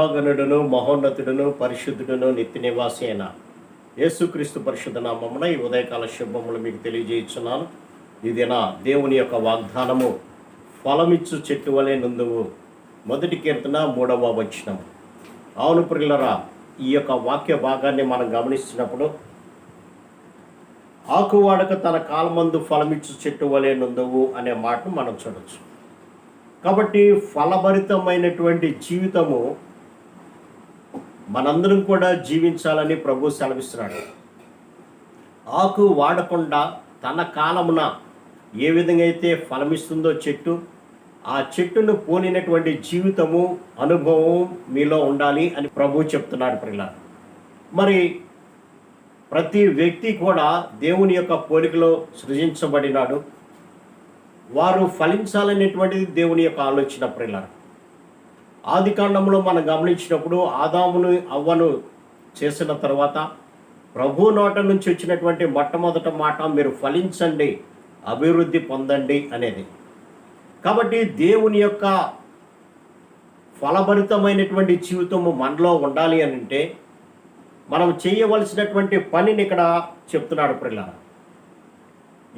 మహాగణుడును మహోన్నతుడును పరిశుద్ధుడును నిత్య నివాసి అయిన యేసుక్రీస్తు పరిశుద్ధ నామమున ఈ ఉదయకాల శుభములు మీకు తెలియజేస్తున్నాను ఇది నా దేవుని యొక్క వాగ్దానము ఫలమిచ్చు చెట్టు వలె నుందువు. మొదటి కీర్తన మూడవ వచనం. అవును ప్రిల్లరా ఈ యొక్క వాక్య భాగాన్ని మనం గమనిస్తున్నప్పుడు ఆకువాడక తన కాలమందు ఫలమిచ్చు చెట్టు వలె నుందువు అనే మాటను మనం చూడవచ్చు కాబట్టి ఫలభరితమైనటువంటి జీవితము మనందరం కూడా జీవించాలని ప్రభు సెలవిస్తున్నాడు. ఆకు వాడకుండా తన కాలమున ఏ విధంగా అయితే ఫలమిస్తుందో చెట్టు ఆ చెట్టును పోలినటువంటి జీవితము అనుభవం మీలో ఉండాలి అని ప్రభు చెప్తున్నాడు ప్రిలా మరి ప్రతి వ్యక్తి కూడా దేవుని యొక్క పోలికలో సృజించబడినాడు. వారు ఫలించాలనేటువంటిది దేవుని యొక్క ఆలోచన ప్రిలారు ఆది కాండంలో మనం గమనించినప్పుడు ఆదామును అవ్వను చేసిన తర్వాత ప్రభు నోట నుంచి వచ్చినటువంటి మొట్టమొదట మాట మీరు ఫలించండి అభివృద్ధి పొందండి అనేది. కాబట్టి దేవుని యొక్క ఫలభరితమైనటువంటి జీవితము మనలో ఉండాలి అని అంటే మనం చేయవలసినటువంటి పనిని ఇక్కడ చెప్తున్నాడు పిల్లల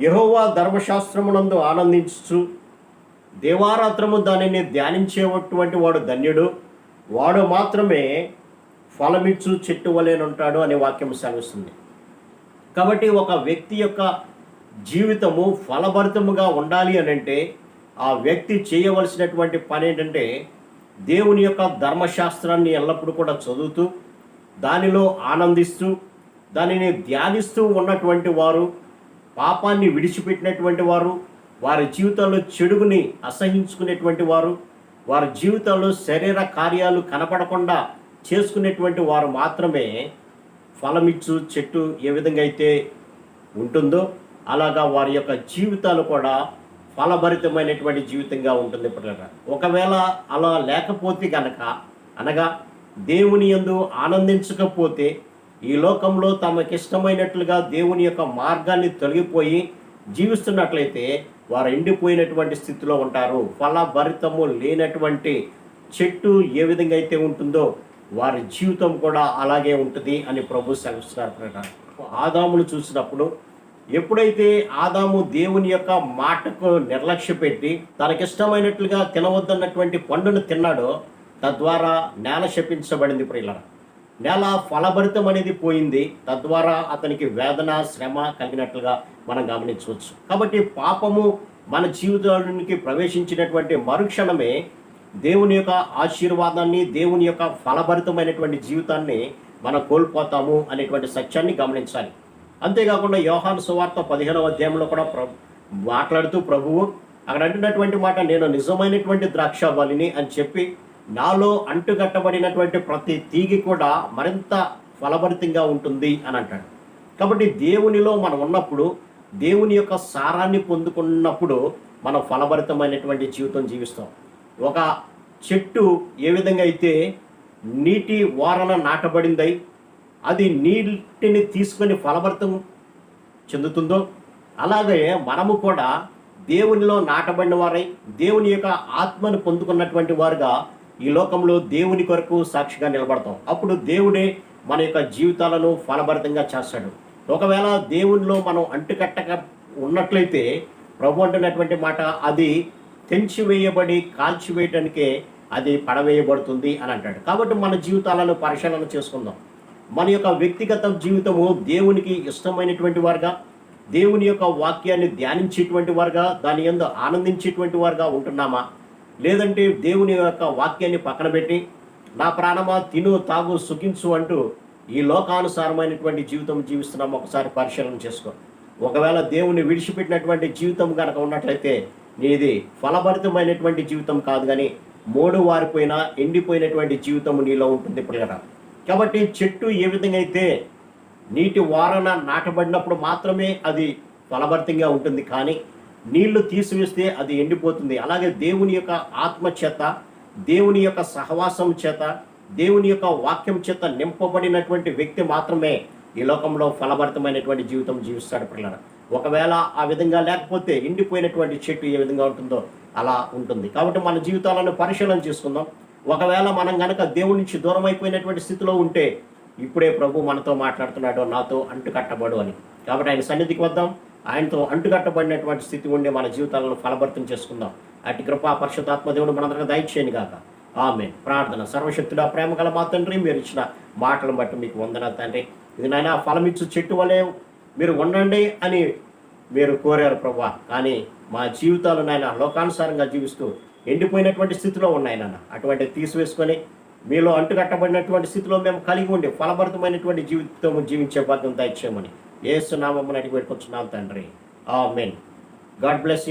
యహోవా ధర్మశాస్త్రమునందు ఆనందించు దేవారాత్రము దానిని ధ్యానించేటువంటి వాడు ధన్యుడు. వాడు మాత్రమే ఫలమిచ్చు చెట్టు వలేనుంటాడు అనే వాక్యం సెలవిస్తుంది. కాబట్టి ఒక వ్యక్తి యొక్క జీవితము ఫలభరితముగా ఉండాలి అని అంటే ఆ వ్యక్తి చేయవలసినటువంటి పని ఏంటంటే దేవుని యొక్క ధర్మశాస్త్రాన్ని ఎల్లప్పుడూ కూడా చదువుతూ దానిలో ఆనందిస్తూ దానిని ధ్యానిస్తూ ఉన్నటువంటి వారు పాపాన్ని విడిచిపెట్టినటువంటి వారు వారి జీవితంలో చెడుగుని అసహించుకునేటువంటి వారు వారి జీవితంలో శరీర కార్యాలు కనపడకుండా చేసుకునేటువంటి వారు మాత్రమే ఫలమిచ్చు చెట్టు ఏ విధంగా అయితే ఉంటుందో అలాగా వారి యొక్క జీవితాలు కూడా ఫలభరితమైనటువంటి జీవితంగా ఉంటుంది ఇప్పుడు ఒకవేళ అలా లేకపోతే గనక అనగా దేవుని యందు ఆనందించకపోతే ఈ లోకంలో తమకిష్టమైనట్లుగా దేవుని యొక్క మార్గాన్ని తొలగిపోయి జీవిస్తున్నట్లయితే వారు ఎండిపోయినటువంటి స్థితిలో ఉంటారు. ఫలభరితము లేనటువంటి చెట్టు ఏ విధంగా అయితే ఉంటుందో వారి జీవితం కూడా అలాగే ఉంటుంది అని ప్రభు సెలవిస్తున్నారు ఆదామును చూసినప్పుడు ఎప్పుడైతే ఆదాము దేవుని యొక్క మాటకు నిర్లక్ష్య పెట్టి తనకిష్టమైనట్లుగా తినవద్దన్నటువంటి పండును తిన్నాడో తద్వారా నేల శపించబడింది ప్రియుల నేల ఫలభరితం అనేది పోయింది. తద్వారా అతనికి వేదన శ్రమ కలిగినట్లుగా మనం గమనించవచ్చు. కాబట్టి పాపము మన జీవితానికి ప్రవేశించినటువంటి మరుక్షణమే దేవుని యొక్క ఆశీర్వాదాన్ని దేవుని యొక్క ఫలభరితమైనటువంటి జీవితాన్ని మనం కోల్పోతాము అనేటువంటి సత్యాన్ని గమనించాలి. అంతేకాకుండా యోహాను సువార్త పదిహేనవ అధ్యాయంలో కూడా ప్ర మాట్లాడుతూ ప్రభువు అక్కడ అంటున్నటువంటి మాట నేను నిజమైనటువంటి ద్రాక్ష బలిని అని చెప్పి నాలో అంటుకట్టబడినటువంటి ప్రతి తీగి కూడా మరింత ఫలభరితంగా ఉంటుంది అని అంటాడు. కాబట్టి దేవునిలో మనం ఉన్నప్పుడు దేవుని యొక్క సారాన్ని పొందుకున్నప్పుడు మనం ఫలభరితమైనటువంటి జీవితం జీవిస్తాం. ఒక చెట్టు ఏ విధంగా అయితే నీటి వారన నాటబడిందై అది నీటిని తీసుకొని ఫలభరితం చెందుతుందో అలాగే మనము కూడా దేవునిలో నాటబడిన వారై దేవుని యొక్క ఆత్మను పొందుకున్నటువంటి వారుగా ఈ లోకంలో దేవుని కొరకు సాక్షిగా నిలబడతాం. అప్పుడు దేవుడే మన యొక్క జీవితాలను ఫలభరితంగా చేస్తాడు. ఒకవేళ దేవునిలో మనం అంటుకట్టక ఉన్నట్లయితే ప్రభు అంటున్నటువంటి మాట అది తెంచివేయబడి కాల్చివేయటానికే అది పడవేయబడుతుంది అని అంటాడు. కాబట్టి మన జీవితాలను పరిశీలన చేసుకుందాం. మన యొక్క వ్యక్తిగత జీవితము దేవునికి ఇష్టమైనటువంటి వారుగా దేవుని యొక్క వాక్యాన్ని ధ్యానించేటువంటి వారుగా దాని ఎందు ఆనందించేటువంటి వారుగా ఉంటున్నామా? లేదంటే దేవుని యొక్క వాక్యాన్ని పక్కన పెట్టి నా ప్రాణమా తిను తాగు సుఖించు అంటూ ఈ లోకానుసారమైనటువంటి జీవితం జీవిస్తున్నాం. ఒకసారి పరిశీలన చేసుకో. ఒకవేళ దేవుని విడిచిపెట్టినటువంటి జీవితం కనుక ఉన్నట్లయితే నీది ఫలభరితమైనటువంటి జీవితం కాదు కానీ మూడు వారిపోయిన ఎండిపోయినటువంటి జీవితం నీలో ఉంటుంది పిల్లరా కాబట్టి చెట్టు ఏ విధంగా అయితే నీటి వారన నాటబడినప్పుడు మాత్రమే అది ఫలభరితంగా ఉంటుంది కానీ నీళ్ళు తీసివేస్తే అది ఎండిపోతుంది. అలాగే దేవుని యొక్క ఆత్మ చేత దేవుని యొక్క సహవాసం చేత దేవుని యొక్క వాక్యం చేత నింపబడినటువంటి వ్యక్తి మాత్రమే ఈ లోకంలో ఫలభరితమైనటువంటి జీవితం జీవిస్తాడు పిల్లలు. ఒకవేళ ఆ విధంగా లేకపోతే ఎండిపోయినటువంటి చెట్టు ఏ విధంగా ఉంటుందో అలా ఉంటుంది. కాబట్టి మన జీవితాలను పరిశీలన చేసుకుందాం. ఒకవేళ మనం గనక దేవుడి నుంచి దూరం అయిపోయినటువంటి స్థితిలో ఉంటే ఇప్పుడే ప్రభు మనతో మాట్లాడుతున్నాడు నాతో అంటుకట్టబడు అని. కాబట్టి ఆయన సన్నిధికి వద్దాం. ఆయనతో అంటుకట్టబడినటువంటి స్థితి ఉండి మన జీవితాలను ఫలభర్తం చేసుకుందాం. అటు కృపా పరిశుద్ధాత్మ దేవుడు మనందరికీ దయచేయను గాక. ఆమె ప్రార్థన సర్వశక్తుడా ప్రేమ గల మా తండ్రి మీరు ఇచ్చిన మాటలను బట్టి మీకు వందన తండ్రి. ఇది నాయన ఫలమిచ్చు చెట్టు వలె మీరు ఉండండి అని మీరు కోరారు ప్రభా. కానీ మా జీవితాలు నాయన లోకానుసారంగా జీవిస్తూ ఎండిపోయినటువంటి స్థితిలో ఉన్నాయి నాన్న అటువంటి తీసివేసుకొని మీలో అంటుకట్టబడినటువంటి స్థితిలో మేము కలిగి ఉండి ఫలభరితమైనటువంటి జీవితం జీవించే బాధ్యత దయచేయమని ఏసునామని అడిగి పెట్టుకుంటున్నాను తండ్రి. ఆ మెయిన్ గాడ్ బ్లెస్ యూ.